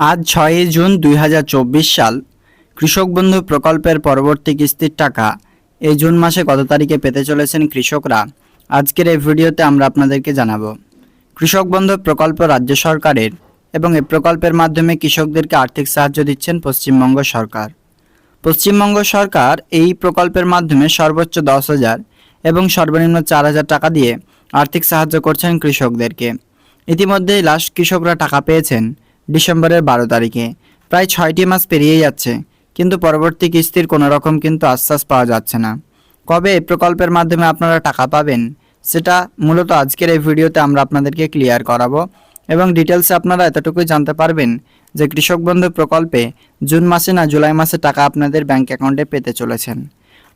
আজ ছয়ই জুন দুই হাজার চব্বিশ সাল। কৃষক বন্ধু প্রকল্পের পরবর্তী কিস্তির টাকা এই জুন মাসে কত তারিখে পেতে চলেছেন কৃষকরা? আজকের এই ভিডিওতে আমরা আপনাদেরকে জানাব। কৃষক বন্ধু প্রকল্প রাজ্য সরকারের এবং এই প্রকল্পের মাধ্যমে কৃষকদেরকে আর্থিক সাহায্য দিচ্ছেন পশ্চিমবঙ্গ সরকার। পশ্চিমবঙ্গ সরকার এই প্রকল্পের মাধ্যমে সর্বোচ্চ দশ হাজার এবং সর্বনিম্ন চার হাজার টাকা দিয়ে আর্থিক সাহায্য করছেন কৃষকদেরকে। ইতিমধ্যেই লাস্ট কৃষকরা টাকা পেয়েছেন। ডিসেম্বরের বারো তারিখে। প্রায় ছয়টি মাস পেরিয়ে যাচ্ছে, কিন্তু পরবর্তী কিস্তির কোনো রকম কিন্তু আশ্বাস পাওয়া যাচ্ছে না। কবে এই প্রকল্পের মাধ্যমে আপনারা টাকা পাবেন, সেটা মূলত আজকের এই ভিডিওতে আমরা আপনাদেরকে ক্লিয়ার করাবো এবং ডিটেলসে আপনারা এতটুকুই জানতে পারবেন যে কৃষক বন্ধু প্রকল্পে জুন মাসে না জুলাই মাসে টাকা আপনাদের ব্যাংক অ্যাকাউন্টে পেতে চলেছেন।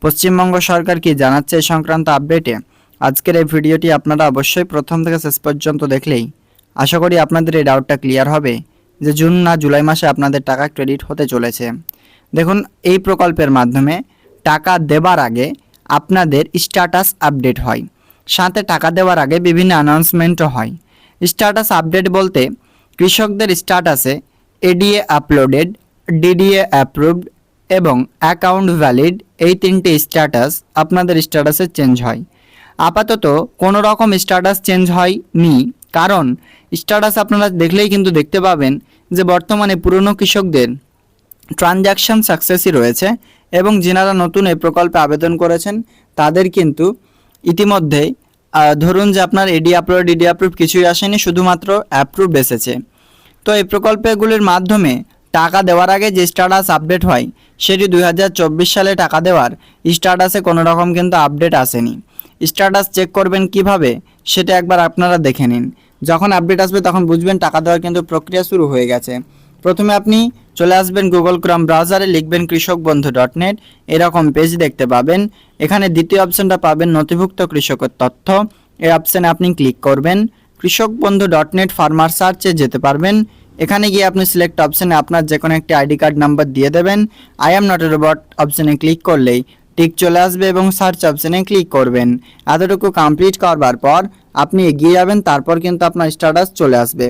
পশ্চিমবঙ্গ সরকার কি জানাচ্ছে এই সংক্রান্ত আপডেটে? আজকের এই ভিডিওটি আপনারা অবশ্যই প্রথম থেকে শেষ পর্যন্ত দেখলেই আশা করি আপনাদের এই ডাউটটা ক্লিয়ার হবে। যে জুন না জুলাই মাসে আপনাদের টাকা ক্রেডিট হতে চলেছে। দেখুন, এই প্রকল্পের মাধ্যমে টাকা দেবার আগে আপনাদের স্ট্যাটাস আপডেট হয়। সাথে টাকা দেওয়ার আগে বিভিন্ন অ্যানাউন্সমেন্টও হয়। স্ট্যাটাস আপডেট বলতে কৃষকদের স্ট্যাটাসে এডিএ আপলোডেড ডিডিএ অ্যাপ্রুভড এবং অ্যাকাউন্ট ভ্যালিড এই তিনটি স্ট্যাটাস আপনাদের স্ট্যাটাসে চেঞ্জ হয়। আপাতত কোনো রকম স্ট্যাটাস চেঞ্জ হয়নি। কারণ স্ট্যাটাস আপনারা দেখলেই কিন্তু দেখতে পাবেন যে বর্তমানে পুরনো কৃষকদের ট্রানজ্যাকশন সাকসেসই রয়েছে এবং যিনারা নতুন এই প্রকল্পে আবেদন করেছেন, তাদের কিন্তু ইতিমধ্যেই ধরুন যে আপনার এডি আপলোড ইডি অ্যাপ্রুভ কিছুই আসেনি, শুধুমাত্র অ্যাপ্রুভ এসেছে তো এই প্রকল্পগুলির মাধ্যমে টাকা দেওয়ার আগে যে স্ট্যাটাস আপডেট হয়, সেটি দুই হাজার চব্বিশ সালে টাকা দেওয়ার স্ট্যাটাসে কোনো রকম কিন্তু আপডেট আসেনি। স্ট্যাটাস চেক করবেন কীভাবে, সেটা একবার আপনারা দেখে নিন। যখন আপডেট আসবে তখন বুঝবেন টাকা দেওয়ার কিন্তু প্রক্রিয়া শুরু হয়ে গেছে। প্রথমে আপনি চলে আসবেন গুগল ক্রম ব্রাউজারে লিখবেন কৃষক বন্ধু ডট নেট এরকম পেজ দেখতে পাবেন। এখানে দ্বিতীয় অপশনটা পাবেন নথিভুক্ত কৃষকের তথ্য। এই অপশানে আপনি ক্লিক করবেন। কৃষক বন্ধু ডট নেট ফার্মার সার্চে যেতে পারবেন। এখানে গিয়ে আপনি সিলেক্ট অপশানে আপনার যে কোনো একটি আইডি কার্ড নাম্বার দিয়ে দেবেন। I am not a robot অপশানে ক্লিক করলেই টিক চলে আসবে এবং সার্চ অপশানে ক্লিক করবেন। এতটুকু কমপ্লিট করবার পর আপনি এগিয়ে যাবেন, তারপর কিন্তু আপনার স্ট্যাটাস চলে আসবে।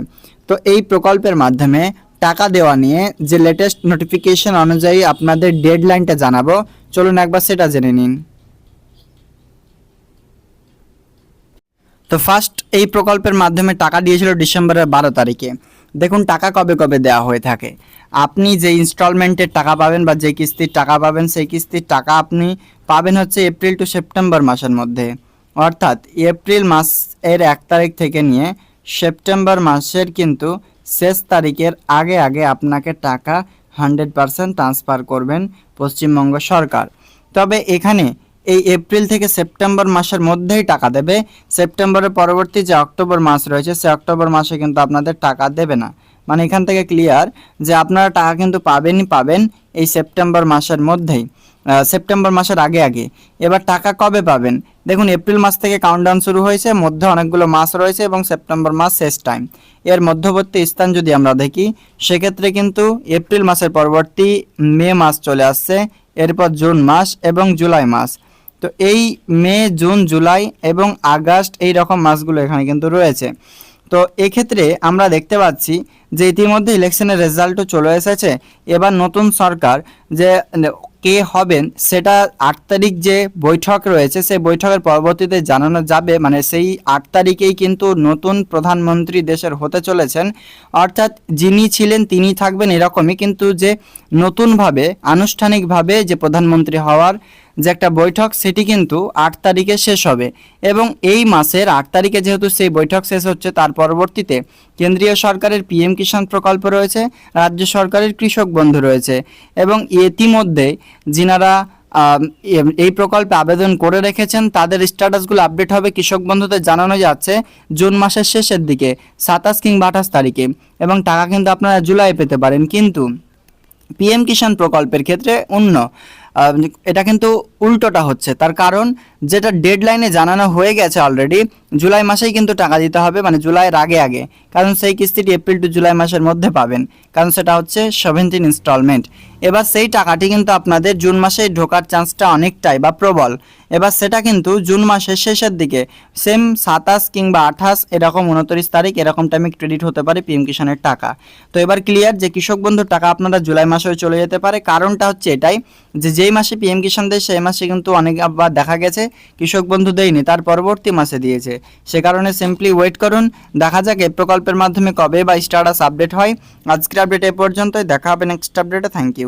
তো এই প্রকল্পের মাধ্যমে টাকা দেওয়া নিয়ে যে লেটেস্ট নোটিফিকেশন অনুযায়ী আপনাদের ডেডলাইনটা জানাব, চলুন একবার সেটা জেনে নিন। তো ফার্স্ট এই প্রকল্পের মাধ্যমে টাকা দিয়েছিল ডিসেম্বরের বারো তারিখে। দেখুন, টাকা কবে কবে দেওয়া হয়ে থাকে। আপনি যে ইনস্টলমেন্টের টাকা পাবেন বা যে কিস্তির টাকা পাবেন, সেই কিস্তির টাকা আপনি পাবেন হচ্ছে এপ্রিল টু সেপ্টেম্বর মাসের মধ্যে। অর্থাৎ এপ্রিল মাসের এক তারিখ থেকে নিয়ে সেপ্টেম্বর মাসের কিন্তু শেষ তারিখের আগে আগে আপনাকে টাকা হান্ড্রেড পারসেন্ট ট্রান্সফার করবেন পশ্চিমবঙ্গ সরকার। তবে এখানে এই এপ্রিল থেকে সেপ্টেম্বর মাসের মধ্যেই টাকা দেবে। সেপ্টেম্বরের পরবর্তী যে অক্টোবর মাস রয়েছে, সে অক্টোবর মাসে কিন্তু আপনাদের টাকা দেবে না। মানে এখান থেকে ক্লিয়ার যে আপনারা টাকা কিন্তু পাবেনই পাবেন এই সেপ্টেম্বর মাসের মধ্যেই। সেপ্টেম্বর মাসের আগে আগে। এবার টাকা কবে পাবেন? দেখুন, এপ্রিল মাস থেকে কাউন্টডাউন শুরু হয়েছে, মধ্যে অনেকগুলো মাস রয়েছে এবং সেপ্টেম্বর মাস শেষ টাইম এর মধ্যবর্তী স্থান যদি আমরা দেখি, সেক্ষেত্রে কিন্তু এপ্রিল মাসের পরবর্তী মে মাস চলে আসছে, এরপর জুন মাস এবং জুলাই মাস। তো এই মে, জুন, জুলাই এবং আগস্ট এই রকম মাসগুলো এখানে কিন্তু রয়েছে। তো এক্ষেত্রে আমরা দেখতে পাচ্ছি যে ইতিমধ্যে ইলেকশনের রেজাল্টও চলে এসেছে। এবার নতুন সরকার যে কে হবেন সেটা আট তারিখ যে বৈঠক রয়েছে, সেই বৈঠকের পরবর্তীতে জানানো যাবে। মানে সেই আট তারিখেই কিন্তু নতুন প্রধানমন্ত্রী দেশের হতে চলেছেন। অর্থাৎ যিনি ছিলেন তিনি থাকবেন এরকমই। কিন্তু যে নতুনভাবে, আনুষ্ঠানিকভাবে যে প্রধানমন্ত্রী হওয়ার যে একটা বৈঠক, সেটি কিন্তু আট তারিখে শেষ হবে এবং এই মাসের আট তারিখে যেহেতু সেই বৈঠক শেষ হচ্ছে, তার পরবর্তীতে কেন্দ্রীয় সরকারের পিএম কিষাণ প্রকল্প রয়েছে, রাজ্য সরকারের কৃষক বন্ধু রয়েছে এবং ইতিমধ্যে যিনারা এই প্রকল্পে আবেদন করে রেখেছেন, তাদের স্ট্যাটাসগুলো আপডেট হবে কৃষক বন্ধুদের জানানো যাচ্ছে জুন মাসের শেষের দিকে, সাতাশ কিংবা আঠাশ তারিখে এবং টাকা কিন্তু আপনারা জুলাই পেতে পারেন। কিন্তু পিএম কিষাণ প্রকল্পের ক্ষেত্রে অন্য এটা কিন্তু উল্টোটা হচ্ছে। তার কারণ যেটা ডেডলাইনে জানানো হয়ে গেছে অলরেডি জুলাই মাসেই কিন্তু টাকা দিতে হবে মানে জুলাইয়ের আগে আগে। কারণ সেই কিস্তিটি এপ্রিল টু জুলাই মাসের মধ্যে পাবেন। কারণ সেটা হচ্ছে সেভেন্টিন ইনস্টলমেন্ট এবার সেই টাকাটি কিন্তু আপনাদের জুন মাসে ঢোকার চান্সটা অনেকটাই বা প্রবল। এবার সেটা কিন্তু জুন মাসের শেষের দিকে, সেম সাতাশ কিংবা আঠাশ এরকম উনত্রিশ তারিখ এরকম টাইমে ক্রেডিট হতে পারে পিএম কিষানের টাকা। তো এবার ক্লিয়ার যে কৃষক বন্ধুর টাকা আপনারা জুলাই মাসেও চলে যেতে পারে। কারণটা হচ্ছে এটাই যে যেই মাসে পিএম কিষান দেয় সেই মাসে কিন্তু অনেক আবার দেখা গেছে কৃষক বন্ধু দেয়নি তার পরবর্তী মাসে দিয়েছে। সে কারণে সিম্পলি ওয়েট করুন, দেখা যাক এই প্রকল্পের মাধ্যমে কবে বা স্টাটাস আপডেট হয়। আজকের আপডেট এ পর্যন্তই, দেখা হবে নেক্সট আপডেটে থ্যাংক ইউ